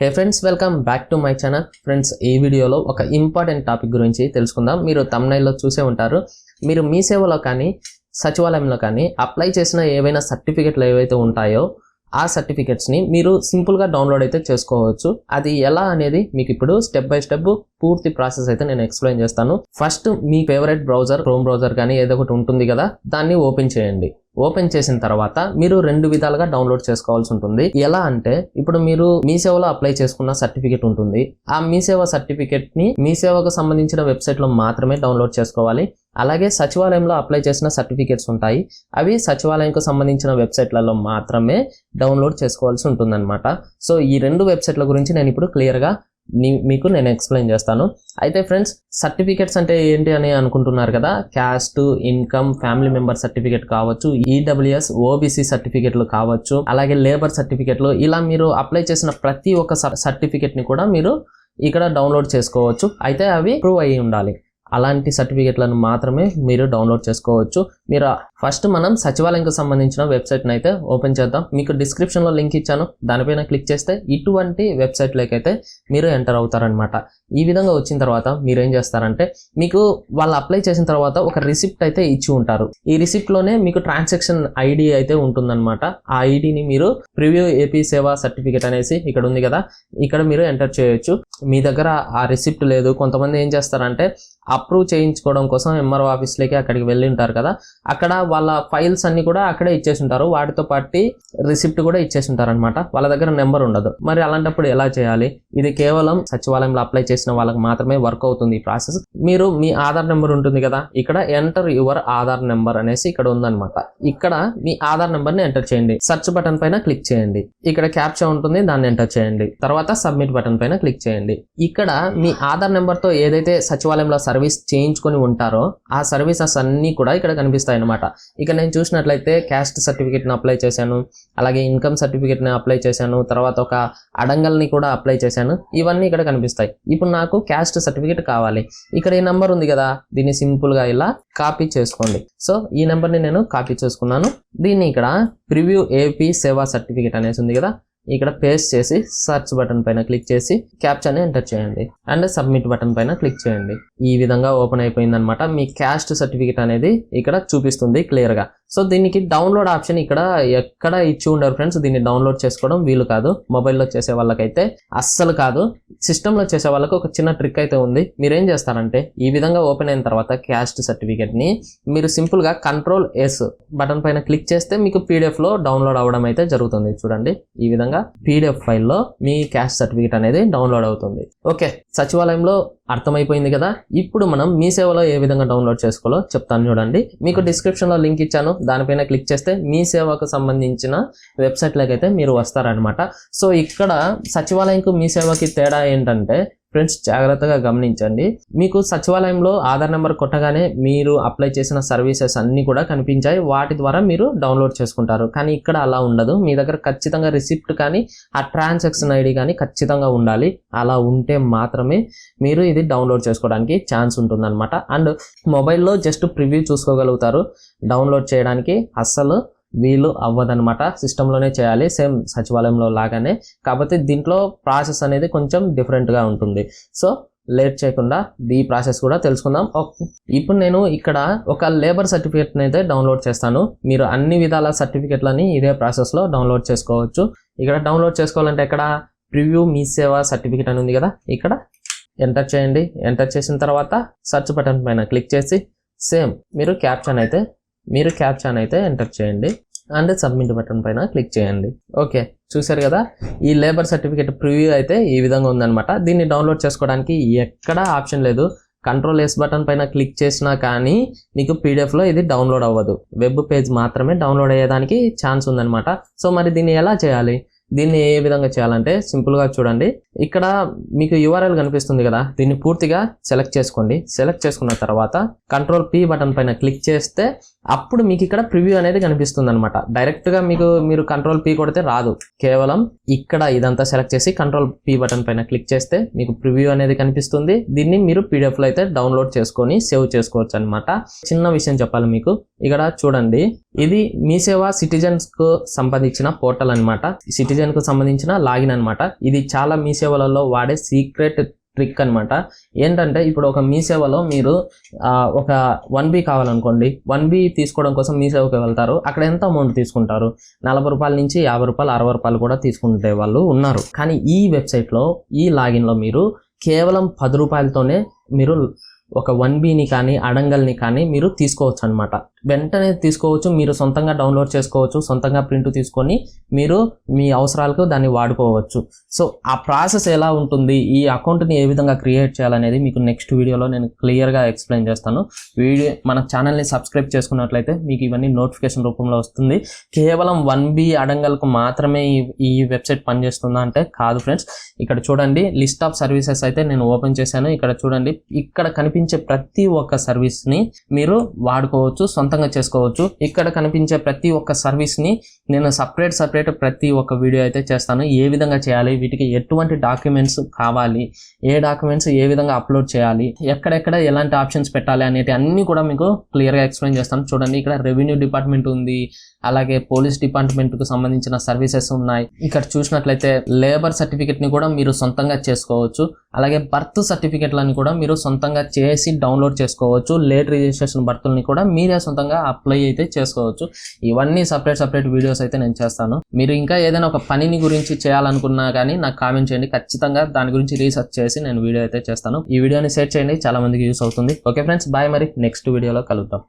Hey friends welcome back to my channel friends ఈ వీడియోలో ఒక ఇంపార్టెంట్ టాపిక్ గురించి తెలుసుకుందాం. మీరు తమిళలో చూసే ఉంటారు. మీరు మీ సేవలో కానీ సచివాలయంలో కానీ అప్లై చేసిన ఏవైనా సర్టిఫికెట్లు ఏవైతే ఉంటాయో ఆ సర్టిఫికెట్స్ని మీరు సింపుల్గా డౌన్లోడ్ అయితే చేసుకోవచ్చు. అది ఎలా అనేది మీకు ఇప్పుడు స్టెప్ బై స్టెప్ పూర్తి ప్రాసెస్ అయితే నేను ఎక్స్ప్లెయిన్ చేస్తాను. ఫస్ట్ మీ ఫేవరెట్ బ్రౌజర్ క్రోమ్ బ్రౌజర్ కానీ ఏదో ఒకటి ఉంటుంది కదా దాన్ని ఓపెన్ చేయండి. ఓపెన్ చేసిన తర్వాత మీరు రెండు విధాలుగా డౌన్లోడ్ చేసుకోవాల్సి ఉంటుంది. ఎలా అంటే ఇప్పుడు మీరు మీ సేవలో అప్లై చేసుకున్న సర్టిఫికేట్ ఉంటుంది. ఆ మీ సేవ సర్టిఫికేట్ని మీ సేవకు సంబంధించిన వెబ్సైట్లో మాత్రమే డౌన్లోడ్ చేసుకోవాలి. అలాగే సచివాలయంలో అప్లై చేసిన సర్టిఫికేట్స్ ఉంటాయి. అవి సచివాలయంకు సంబంధించిన వెబ్సైట్లలో మాత్రమే డౌన్లోడ్ చేసుకోవాల్సి ఉంటుందన్నమాట. సో ఈ రెండు వెబ్సైట్ల గురించి నేను ఇప్పుడు క్లియర్గా మీకు నేను ఎక్స్ప్లెయిన్ చేస్తాను. అయితే ఫ్రెండ్స్ సర్టిఫికెట్స్ అంటే ఏంటి అని అనుకుంటున్నారు కదా? Caste income family member certificate కావచ్చు E W S O B C సర్టిఫికెట్లు కావచ్చు అలాగే లేబర్ సర్టిఫికెట్లు ఇలా మీరు అప్లై చేసిన ప్రతి ఒక్క సర్టిఫికెట్ని కూడా మీరు ఇక్కడ డౌన్లోడ్ చేసుకోవచ్చు. అయితే అవి ప్రూవ్ అయ్యి ఉండాలి. అలాంటి సర్టిఫికెట్లను మాత్రమే మీరు డౌన్లోడ్ చేసుకోవచ్చు. మీరు ఫస్ట్ మనం సచివాలయంకి సంబంధించిన వెబ్సైట్ని అయితే ఓపెన్ చేద్దాం. మీకు డిస్క్రిప్షన్లో లింక్ ఇచ్చాను. దానిపైన క్లిక్ చేస్తే ఇటువంటి వెబ్సైట్లోకి అయితే మీరు ఎంటర్ అవుతారనమాట ఈ విధంగా వచ్చిన తర్వాత మీరు ఏం చేస్తారంటే మీకు వాళ్ళు అప్లై చేసిన తర్వాత ఒక రిసిప్ట్ అయితే ఇచ్చి ఉంటారు. ఈ రిసిప్ట్లోనే మీకు ట్రాన్సాక్షన్ ఐడి అయితే ఉంటుందన్నమాట. ఆ ఐడిని మీరు ప్రివ్యూ ఏపీ సేవా సర్టిఫికేట్ అనేసి ఇక్కడ ఉంది కదా ఇక్కడ మీరు ఎంటర్ చేయొచ్చు. మీ దగ్గర ఆ రిసిప్ట్ లేదు. కొంతమంది ఏం చేస్తారంటే అప్రూవ్ చేయించుకోవడం కోసం ఎంఆర్ఓ ఆఫీస్లోకి అక్కడికి వెళ్ళి ఉంటారు కదా అక్కడ వాళ్ళ ఫైల్స్ అన్ని కూడా అక్కడే ఇచ్చేసి ఉంటారు వాటితో పాటు రిసిప్ట్ కూడా ఇచ్చేసి ఉంటారు అనమాట వాళ్ళ దగ్గర నెంబర్ ఉండదు. మరి అలాంటప్పుడు ఎలా చేయాలి? ఇది కేవలం సచివాలయంలో అప్లై చేసిన వాళ్ళకి మాత్రమే వర్క్ అవుతుంది ఈ ప్రాసెస్. మీరు మీ ఆధార్ నెంబర్ ఉంటుంది కదా ఇక్కడ ఎంటర్ యువర్ ఆధార్ నెంబర్ అనేసి ఇక్కడ ఉందన్నమాట. ఇక్కడ మీ ఆధార్ నెంబర్ని ఎంటర్ చేయండి. సర్చ్ బటన్ పైన క్లిక్ చేయండి. ఇక్కడ క్యాప్చా ఉంటుంది దాన్ని ఎంటర్ చేయండి. తర్వాత సబ్మిట్ బటన్ పైన క్లిక్ చేయండి. ఇక్కడ మీ ఆధార్ నెంబర్తో ఏదైతే సచివాలయంలో సర్వీస్ చేయించుకొని ఉంటారో ఆ సర్వీసెస్ అన్ని కూడా ఇక్కడ కనిపిస్తాయి అనమాట ఇక నేను చూసినట్లయితే క్యాస్ట్ సర్టిఫికేట్ని అప్లై చేశాను అలాగే ఇన్కమ్ సర్టిఫికేట్ని అప్లై చేశాను తర్వాత ఒక అడంగల్ని కూడా అప్లై చేశాను. ఇవన్నీ ఇక్కడ కనిపిస్తాయి. ఇప్పుడు నాకు క్యాస్ట్ సర్టిఫికేట్ కావాలి. ఇక్కడ ఈ నెంబర్ ఉంది కదా దీన్ని సింపుల్గా ఇలా కాపీ చేసుకోండి. సో ఈ నెంబర్ని నేను కాపీ చేసుకున్నాను. దీన్ని ఇక్కడ ప్రివ్యూ ఏపీ సేవా సర్టిఫికేట్ అనేసి ఉంది కదా ఇక్కడ పేస్ట్ చేసి సర్చ్ బటన్ పైన క్లిక్ చేసి క్యాప్చర్ని ఎంటర్ చేయండి. అండ్ సబ్మిట్ బటన్ పైన క్లిక్ చేయండి. ఈ విధంగా ఓపెన్ అయిపోయిందనమాట మీ క్యాస్ట్ సర్టిఫికేట్ అనేది ఇక్కడ చూపిస్తుంది క్లియర్గా. సో దీనికి డౌన్లోడ్ ఆప్షన్ ఇక్కడ ఎక్కడ ఇచ్చి ఉండరు ఫ్రెండ్స్. దీన్ని డౌన్లోడ్ చేసుకోవడం వీలు కాదు. మొబైల్లో చేసే వాళ్ళకైతే అస్సలు కాదు. సిస్టంలో చేసే వాళ్ళకి ఒక చిన్న ట్రిక్ అయితే ఉంది. మీరు ఏం చేస్తారంటే ఈ విధంగా ఓపెన్ అయిన తర్వాత క్యాస్ట్ సర్టిఫికేట్ని మీరు సింపుల్గా కంట్రోల్ ఎస్ బటన్ పైన క్లిక్ చేస్తే మీకు పీడిఎఫ్లో డౌన్లోడ్ అవ్వడం అయితే జరుగుతుంది. చూడండి. ఈ విధంగా పీడిఎఫ్ ఫైల్లో మీ క్యాస్ట్ సర్టిఫికేట్ అనేది డౌన్లోడ్ అవుతుంది. ఓకే. సచివాలయంలో అర్థమైపోయింది కదా. ఇప్పుడు మనం మీ సేవలో ఏ విధంగా డౌన్లోడ్ చేసుకోవాలో చెప్తాను చూడండి. మీకు డిస్క్రిప్షన్లో లింక్ ఇచ్చాను. దానిపైన క్లిక్ చేస్తే మీ సేవకు సంబంధించిన వెబ్సైట్లోకి అయితే మీరు వస్తారనమాట సో ఇక్కడ సచివాలయంకు మీ సేవకి తేడా ఏంటంటే ఫ్రెండ్స్ జాగ్రత్తగా గమనించండి. మీకు సచివాలయంలో ఆధార్ నెంబర్ కొట్టగానే మీరు అప్లై చేసిన సర్వీసెస్ అన్నీ కూడా కనిపించాయి. వాటి ద్వారా మీరు డౌన్లోడ్ చేసుకుంటారు. కానీ ఇక్కడ అలా ఉండదు. మీ దగ్గర ఖచ్చితంగా రిసిప్ట్ కానీ ఆ ట్రాన్సాక్షన్ ఐడి కానీ ఖచ్చితంగా ఉండాలి. అలా ఉంటే మాత్రమే మీరు ఇది డౌన్లోడ్ చేసుకోవడానికి ఛాన్స్ ఉంటుందన్నమాట. అండ్ మొబైల్లో జస్ట్ ప్రివ్యూ చూసుకోగలుగుతారు. డౌన్లోడ్ చేయడానికి అస్సలు వీలు అవ్వదనమాట సిస్టంలోనే చేయాలి. సేమ్ సచివాలయంలో లాగానే. కాకపోతే దీంట్లో ప్రాసెస్ అనేది కొంచెం డిఫరెంట్గా ఉంటుంది. సో లేట్ చేయకుండా ఈ ప్రాసెస్ కూడా తెలుసుకుందాం. ఇప్పుడు నేను ఇక్కడ ఒక లేబర్ సర్టిఫికేట్ని అయితే డౌన్లోడ్ చేస్తాను. మీరు అన్ని విధాల సర్టిఫికేట్లని ఇదే ప్రాసెస్లో డౌన్లోడ్ చేసుకోవచ్చు. ఇక్కడ డౌన్లోడ్ చేసుకోవాలంటే ఇక్కడ ప్రివ్యూ మీ సేవ సర్టిఫికేట్ అని ఉంది కదా? ఇక్కడ ఎంటర్ చేయండి. ఎంటర్ చేసిన తర్వాత సర్చ్ బటన్ పైన క్లిక్ చేసి సేమ్ మీరు క్యాప్షన్ అయితే మీరు క్యాప్చాన్ అయితే ఎంటర్ చేయండి అండ్ సబ్మిట్ బటన్ పైన క్లిక్ చేయండి. ఓకే చూశారు కదా? ఈ లేబర్ సర్టిఫికేట్ ప్రివ్యూ అయితే ఈ విధంగా ఉందనమాట దీన్ని డౌన్లోడ్ చేసుకోవడానికి ఎక్కడ ఆప్షన్ లేదు. కంట్రోల్ ఎస్ బటన్ పైన క్లిక్ చేసినా కానీ మీకు పీడిఎఫ్లో ఇది డౌన్లోడ్ అవ్వదు. వెబ్ పేజ్ మాత్రమే డౌన్లోడ్ అయ్యేదానికి ఛాన్స్ ఉందనమాట సో మరి దీన్ని ఎలా చేయాలి? దీన్ని ఏ విధంగా చేయాలంటే సింపుల్గా చూడండి. ఇక్కడ మీకు యూఆర్ఎల్ కనిపిస్తుంది కదా? దీన్ని పూర్తిగా సెలెక్ట్ చేసుకోండి. సెలెక్ట్ చేసుకున్న తర్వాత కంట్రోల్ పి బటన్ పైన క్లిక్ చేస్తే అప్పుడు మీకు ఇక్కడ ప్రివ్యూ అనేది కనిపిస్తుంది అనమాట డైరెక్ట్గా మీకు మీరు కంట్రోల్ పీ కొడితే రాదు. కేవలం ఇక్కడ ఇదంతా సెలెక్ట్ చేసి కంట్రోల్ పీ బటన్ పైన క్లిక్ చేస్తే మీకు ప్రివ్యూ అనేది కనిపిస్తుంది. దీన్ని మీరు పీడిఎఫ్లో అయితే డౌన్లోడ్ చేసుకొని సేవ్ చేసుకోవచ్చు అనమాట చిన్న విషయం చెప్పాలి మీకు. ఇక్కడ చూడండి. ఇది మీ సేవ సిటిజన్స్కు సంబంధించిన పోర్టల్ అనమాట సిటిజన్కు సంబంధించిన లాగిన్ అన్నమాట. ఇది చాలా మీ సేవలలో వాడే సీక్రెట్ ట్రిక్ అనమాట ఏంటంటే ఇప్పుడు ఒక మీ సేవలో మీరు ఒక వన్ బి కావాలనుకోండి వన్ బి తీసుకోవడం కోసం మీ సేవకి వెళ్తారు. అక్కడ ఎంత అమౌంట్ తీసుకుంటారు? నలభై రూపాయల నుంచి యాభై రూపాయలు అరవై రూపాయలు కూడా తీసుకుంటే వాళ్ళు ఉన్నారు. కానీ ఈ వెబ్సైట్లో ఈ లాగిన్లో మీరు కేవలం పది రూపాయలతోనే మీరు ఒక వన్ బీని కానీ అడంగల్ని కానీ మీరు తీసుకోవచ్చు అనమాట వెంటనే తీసుకోవచ్చు మీరు సొంతంగా డౌన్లోడ్ చేసుకోవచ్చు సొంతంగా ప్రింట్ తీసుకొని మీరు మీ అవసరాలకు దాన్ని వాడుకోవచ్చు. సో ఆ ప్రాసెస్ ఎలా ఉంటుంది ఈ అకౌంట్ని ఏ విధంగా క్రియేట్ చేయాలనేది మీకు నెక్స్ట్ వీడియోలో నేను క్లియర్గా ఎక్స్ప్లెయిన్ చేస్తాను. వీడియో మన ఛానల్ని సబ్స్క్రైబ్ చేసుకున్నట్లయితే మీకు ఇవన్నీ నోటిఫికేషన్ రూపంలో వస్తుంది. కేవలం వన్ బీ అడంగల్కు మాత్రమే ఈ ఈ వెబ్సైట్ పనిచేస్తుందా అంటే కాదు ఫ్రెండ్స్. ఇక్కడ చూడండి లిస్ట్ ఆఫ్ సర్వీసెస్ అయితే నేను ఓపెన్ చేశాను. ఇక్కడ చూడండి ఇక్కడ కనిపి కనిపించే ప్రతి ఒక్క సర్వీస్ని మీరు వాడుకోవచ్చు సొంతంగా చేసుకోవచ్చు. ఇక్కడ కనిపించే ప్రతి ఒక్క సర్వీస్ని నేను సపరేట్ సపరేట్ ప్రతి ఒక్క వీడియో అయితే చేస్తాను. ఏ విధంగా చేయాలి వీటికి ఎటువంటి డాక్యుమెంట్స్ కావాలి ఏ డాక్యుమెంట్స్ ఏ విధంగా అప్లోడ్ చేయాలి ఎక్కడెక్కడ ఎలాంటి ఆప్షన్స్ పెట్టాలి అనేటి అన్నీ కూడా మీకు క్లియర్గా ఎక్స్ప్లెయిన్ చేస్తాను. చూడండి ఇక్కడ రెవెన్యూ డిపార్ట్మెంట్ ఉంది అలాగే పోలీస్ డిపార్ట్మెంట్కు సంబంధించిన సర్వీసెస్ ఉన్నాయి. ఇక్కడ చూసినట్లయితే లేబర్ సర్టిఫికెట్ని కూడా మీరు సొంతంగా చేసుకోవచ్చు. అలాగే బర్త్ సర్టిఫికేట్లని కూడా మీరు సొంతంగా చేసి డౌన్లోడ్ చేసుకోవచ్చు. లేట్ రిజిస్ట్రేషన్ బర్త్ని కూడా మీరే సొంతంగా అప్లై అయితే చేసుకోవచ్చు. ఇవన్నీ సపరేట్ సపరేట్ వీడియోస్ అయితే నేను చేస్తాను. మీరు ఇంకా ఏదైనా ఒక పనిని గురించి చేయాలనుకున్నా కానీ నాకు కామెంట్ చేయండి. ఖచ్చితంగా దాని గురించి రీసెర్చ్ చేసి నేను వీడియో అయితే చేస్తాను. ఈ వీడియోని షేర్ చేయండి. చాలా మందికి యూస్ అవుతుంది. ఓకే ఫ్రెండ్స్ బాయ్ మరి. నెక్స్ట్ వీడియోలో కలుద్దాం.